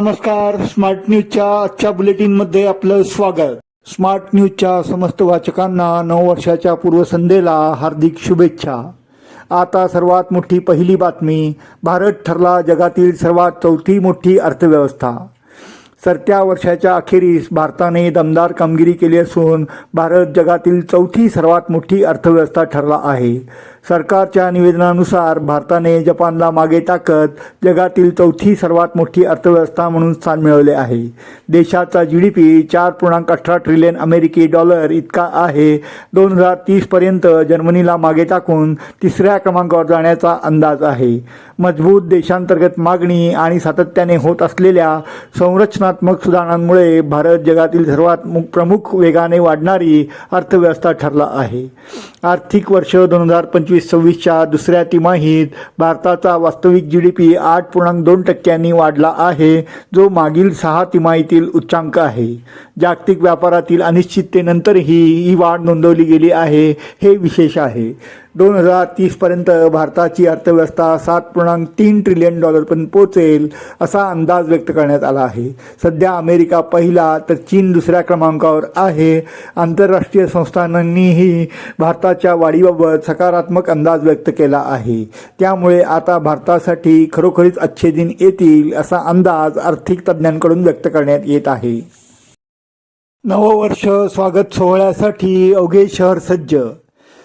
नमस्कार स्मार्ट न्यूजच्या आजच्या बुलेटिनमध्ये आपलं स्वागत. स्मार्ट न्यूजच्या समस्त वाचकांना नऊ वर्षाच्या पूर्वसंध्येला हार्दिक शुभेच्छा. आता सर्वात मोठी पहिली बातमी भारत ठरला जगातील सर्वात चौथी मोठी अर्थव्यवस्था. सरत्या वर्षाच्या अखेरीस भारताने दमदार कामगिरी केली असून भारत जगातील चौथी सर्वात मोठी अर्थव्यवस्था ठरला आहे. सरकारच्या निवेदनानुसार भारताने जपानला मागे टाकत जगातील चौथी सर्वात मोठी अर्थव्यवस्था म्हणून स्थान मिळवले आहे. देशाचा जी डी पी चार पूर्णांक अठरा ट्रिलियन अमेरिकी डॉलर इतका आहे. दोन हजार तीसपर्यंत जर्मनीला मागे टाकून तिसऱ्या क्रमांकावर जाण्याचा अंदाज आहे. मजबूत देशांतर्गत मागणी आणि सातत्याने होत असलेल्या संरचना धोरणात्मक सुधारणांमुळे भारत जगातील सर्वात प्रमुख वेगाने वाढणारी अर्थव्यवस्था ठरला आहे. आर्थिक वर्ष दोन हजार पंचवीस सव्वीसच्या दुसऱ्या तिमाहीत भारताचा वास्तविक जी डी पी आठ पूर्णांक दोन टक्क्यांनी वाढला आहे जो मागील सहा तिमाहीतील उच्चांक आहे. जागतिक व्यापारातील अनिश्चिततेनंतरही ही वाढ नोंदवली गेली आहे हे विशेष आहे. दोन हजार तीसपर्यंत भारताची अर्थव्यवस्था सात पूर्णांक तीन ट्रिलियन डॉलरपर्यंत पोहोचेल असा अंदाज व्यक्त करण्यात आला आहे. सध्या अमेरिका पहिला तर चीन दुसऱ्या क्रमांकावर आहे. आंतरराष्ट्रीय संस्थांनीही भारताच्या वाढीबाबत सकारात्मक अंदाज व्यक्त केला आहे. त्यामुळे आता भारतासाठी खरोखरीच अच्छे दिन येतील असा अंदाज आर्थिक तज्ज्ञांकडून व्यक्त करण्यात येत आहे. नववर्ष स्वागत सोहळ्यासाठी अवघे शहर सज्ज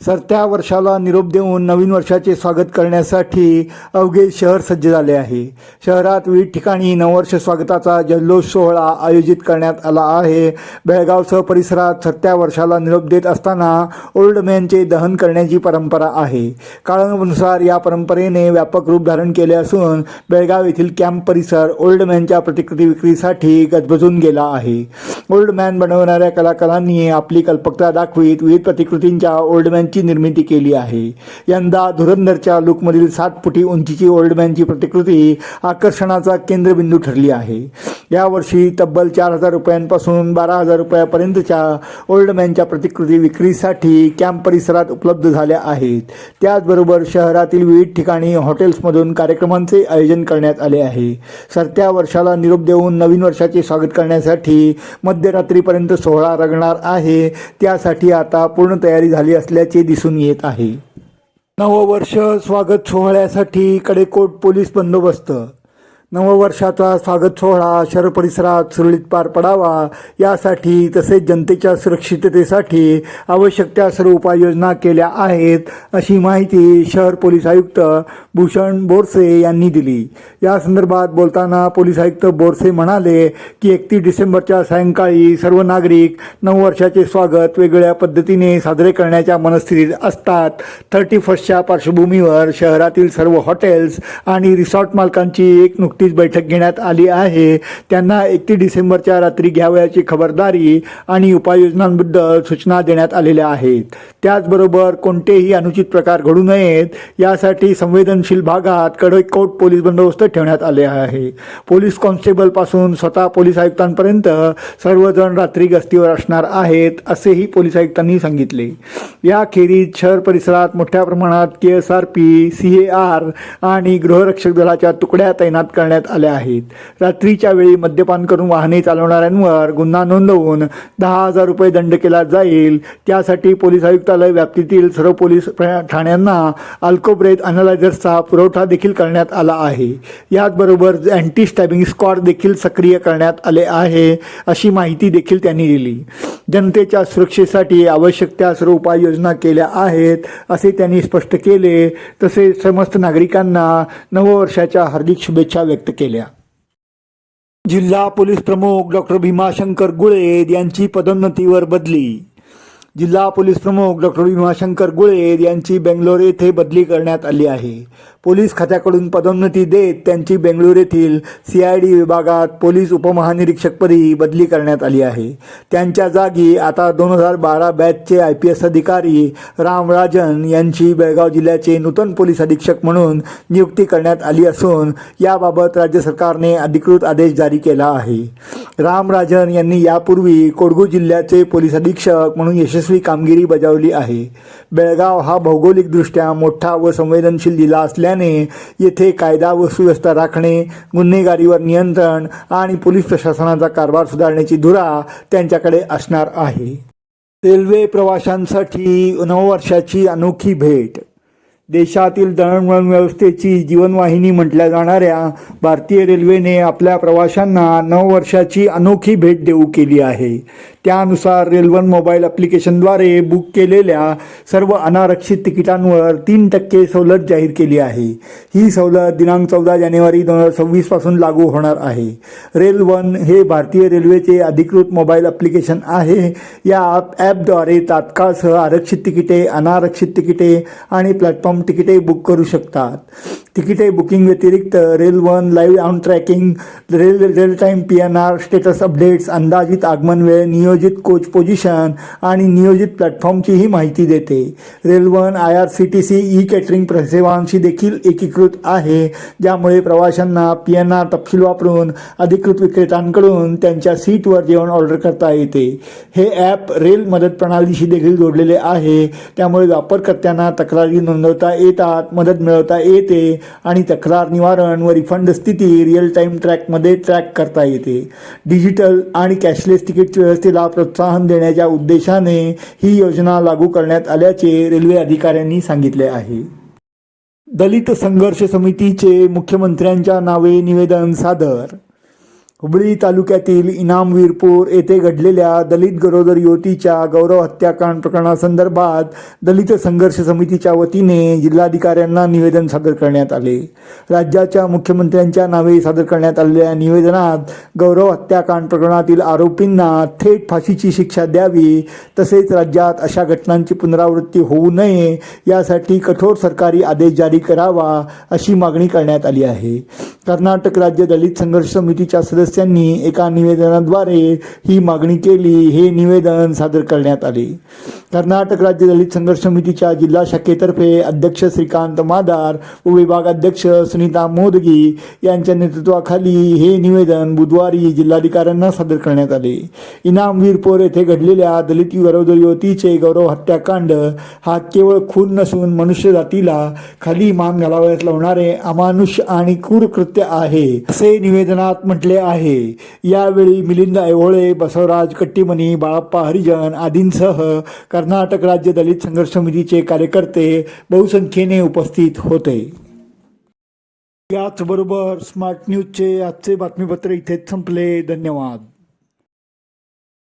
सरत्या वर्षाला निरोप देऊन नवीन वर्षाचे स्वागत करण्यासाठी अवघे शहर सज्ज झाले आहे. शहरात विविध ठिकाणी नववर्ष स्वागताचा जल्लोष सोहळा आयोजित करण्यात आला आहे. बेळगावसह परिसरात सत्या वर्षाला निरोप देत असताना ओल्ड मॅनचे दहन करण्याची परंपरा आहे. काळानुसार या परंपरेने व्यापक रूप धारण केले असून बेळगाव येथील कॅम्प परिसर ओल्ड मॅनच्या प्रतिकृती विक्रीसाठी गजबजून गेला आहे. ओल्ड मॅन बनवणाऱ्या कलाकारांनी आपली कल्पकता दाखवीत विविध प्रतिकृतींच्या ओल्ड मॅन यांची निर्मिती केली आहे. यंदा धुरंधरच्या लुकमधील सात फुटी उंचीची ओल्डमॅनची प्रतिकृती आकर्षणाचा केंद्रबिंदू ठरली आहे. यावर्षी तब्बल चार हजार रुपयांपासून बारा हजार रुपयापर्यंतच्या ओल्डमॅनच्या प्रतिकृती विक्रीसाठी कॅम्प परिसरात उपलब्ध झाल्या आहेत. त्याचबरोबर शहरातील विविध ठिकाणी हॉटेल्समधून कार्यक्रमांचे आयोजन करण्यात आले आहे. सरत्या वर्षाला निरोप देऊन नवीन वर्षाचे स्वागत करण्यासाठी मध्यरात्रीपर्यंत सोहळा रंगणार आहे. त्यासाठी आता पूर्ण तयारी झाली असल्याचे दिसून येत आहे. नववर्ष स्वागत सोहळ्यासाठी कडेकोट पोलीस बंदोबस्त. नववर्षाचा स्वागत सोहळा शहर परिसरात सुरळीत पार पडावा यासाठी तसेच जनतेच्या सुरक्षिततेसाठी आवश्यक त्या सर्व उपाययोजना केल्या आहेत अशी माहिती शहर पोलीस आयुक्त भूषण बोरसे यांनी दिली. या संदर्भात बोलताना पोलीस आयुक्त बोरसे म्हणाले की एकतीस डिसेंबरच्या सायंकाळी सर्व नागरिक नववर्षाचे स्वागत वेगवेगळ्या पद्धतीने साजरे करण्याच्या मनस्थितीत असतात. थर्टी फर्स्टच्या पार्श्वभूमीवर शहरातील सर्व हॉटेल्स आणि रिसॉर्ट मालकांची एक नुकतीच बैठक घेण्यात आली आहे. त्यांना एकतीस डिसेंबरच्या रात्री घ्यावयाची खबरदारी आणि उपाययोजनांबद्दल सूचना देण्यात आलेल्या आहेत. त्याचबरोबर कोणतेही अनुचित प्रकार घडू नयेत यासाठी संवेदनशील भागात कडककोट पोलीस बंदोबस्त ठेवण्यात आले आहे. पोलीस कॉन्स्टेबलपासून स्वतः पोलीस आयुक्तांपर्यंत सर्वजण रात्री गस्तीवर असणार आहेत असेही पोलीस आयुक्तांनी सांगितले. याखेरीज शहर परिसरात मोठ्या प्रमाणात K S R P C A R आणि गृहरक्षक दलाच्या तुकड्या तैनात करण्यात करण्यात आल्या आहेत. रात्रीच्या वेळी मद्यपान करून वाहने चालवणाऱ्यांवर गुन्हा नोंदवून दहा हजार रुपये दंड केला जाईल. त्यासाठी पोलीस आयुक्तालय व्याप्तीतील सर्व पोलीस ठाण्यांना अल्कोब्रेथ अनालायझर्सचा पुरवठा देखील करण्यात आला आहे. याचबरोबर अँटी स्टॅबिंग स्क्वॉड देखील सक्रिय करण्यात आले आहे अशी माहिती देखील त्यांनी दिली. जनतेच्या सुरक्षेसाठी आवश्यक त्या सर्व उपाययोजना केल्या आहेत असे त्यांनी स्पष्ट केले. तसेच समस्त नागरिकांना नववर्षाच्या हार्दिक शुभेच्छा व्यक्त केल्या. जिल्हा पोलीस प्रमुख डॉक्टर भीमाशंकर गुळेद यांची पदोन्नतीवर बदली. जिल्हा पोलीस प्रमुख डॉक्टर भीमाशंकर गुळे यांची बेंगलोर येथे बदली करण्यात आली आहे. पोलीस खात्याकडून पदोन्नती देत त्यांची बेंगळूर येथील सी आय डी विभागात पोलीस उपमहानिरीक्षकपदी बदली करण्यात आली आहे. त्यांच्या जागी आता दोन हजार बारा बॅचचे आय पी एस अधिकारी रामराजन यांची बेळगाव जिल्ह्याचे नूतन पोलीस अधीक्षक म्हणून नियुक्ती करण्यात आली असून याबाबत राज्य सरकारने अधिकृत आदेश जारी केला आहे. रामराजन यांनी यापूर्वी कोडगू जिल्ह्याचे पोलीस अधीक्षक म्हणून यशस्वी कामगिरी बजावली आहे. बेळगाव हा भौगोलिकदृष्ट्या मोठा व संवेदनशील जिल्हा असल्याने येथे कायदा व सुव्यवस्था राखणे गुन्हेगारीवर नियंत्रण आणि पोलीस प्रशासनाचा कारभार सुधारण्याची धुरा त्यांच्याकडे असणार आहे. रेल्वे प्रवाशांसाठी नववर्षाची अनोखी भेट देशातील दळणवळण व्यवस्थेची जीवनवाहिनी म्हटल्या जाणाऱ्या भारतीय रेल्वेने आपल्या प्रवाशांना नऊ वर्षाची अनोखी भेट देऊ केली आहे. त्यानुसार रेल्वन मोबाईल ॲप्लिकेशनद्वारे बुक केलेल्या सर्व अनारक्षित तिकिटांवर तीन टक्के सवलत जाहीर केली आहे. ही सवलत दिनांक चौदा जानेवारी दोन हजार सव्वीसपासून लागू होणार आहे. रेल वन हे भारतीय रेल्वेचे अधिकृत मोबाईल ॲप्लिकेशन आहे. या ॲपद्वारे तात्काळ आरक्षित तिकिटे अनारक्षित तिकिटे आणि प्लॅटफॉर्म तिकिटे बुक करू शकतात. तिकिटे बुकिंग व्यतिरिक्त rail one live on tracking rail rail time P N R status updates अंदाजित आगमन वेळ नियोजित कोच पोझिशन आणि नियोजित प्लॅटफॉर्मचीही माहिती देते. Rail one I R C T C E catering सेवांशी देखील एकीकृत आहे ज्यामुळे प्रवाशांना पी एन आर तपशील वापरून अधिकृत विक्रेत्यांकडून त्यांच्या सीटवर जेवण ऑर्डर करता येते. हे ॲप रेल मदत प्रणालीशी देखील जोडलेले आहे त्यामुळे वापरकर्त्यांना तक्रारी नोंदवता येतात मदत मिळवता येते आणि तक्रार निवारण व रिफंड स्थिती रिअल टाईम ट्रॅकमध्ये ट्रॅक करता येते. डिजिटल आणि कॅशलेस तिकीट व्यवस्थेला प्रोत्साहन देण्याच्या उद्देशाने ही योजना लागू करण्यात आल्याचे रेल्वे अधिकाऱ्यांनी सांगितले आहे. दलित संघर्ष समितीचे मुख्यमंत्र्यांच्या नावे निवेदन सादर हुबळी तालुक्यातील इनाम वीरपूर येथे घडलेल्या दलित गरोदर युवतीच्या गौरव हत्याकांड प्रकरणासंदर्भात दलित संघर्ष समितीच्या वतीने जिल्हाधिकाऱ्यांना निवेदन सादर करण्यात आले. राज्याच्या मुख्यमंत्र्यांच्या नावे सादर करण्यात आलेल्या निवेदनात गौरव हत्याकांड प्रकरणातील आरोपींना थेट फाशीची शिक्षा द्यावी तसेच राज्यात अशा घटनांची पुनरावृत्ती होऊ नये यासाठी कठोर सरकारी आदेश जारी करावा अशी मागणी करण्यात आली आहे. कर्नाटक राज्य दलित संघर्ष समितीच्या सदस्य सदस्यांनी एका निवेदनाद्वारे ही मागणी केली. हे निवेदन सादर करण्यात आले. कर्नाटक राज्य दलित संघर्ष समितीच्या जिल्हा शाखेतर्फे अध्यक्ष श्रीकांत मादार व विभागाध्यक्ष सुनीता मोदगी यांच्या नेतृत्वाखाली हे निवेदन बुधवारी जिल्हाधिकाऱ्यांना सादर करण्यात आले. इनामवीरपोर येथे घडलेल्या दलित गरोदर युवतीचे गौरव हत्याकांड हा केवळ खून नसून मनुष्य जातीला खाली मान घालावयास लावणारे अमानुष आणि क्रूर कृत्य आहे असे निवेदनात म्हटले आहे. आहे. यावेळी मिलिंद ऐहोळे बसवराज कट्टीमणी बाळप्पा हरिजन आदींसह कर्नाटक राज्य दलित संघर्ष समितीचे कार्यकर्ते बहुसंख्येने उपस्थित होते. याचबरोबर स्मार्ट न्यूजचे आजचे बातमीपत्र इथेच संपले. धन्यवाद.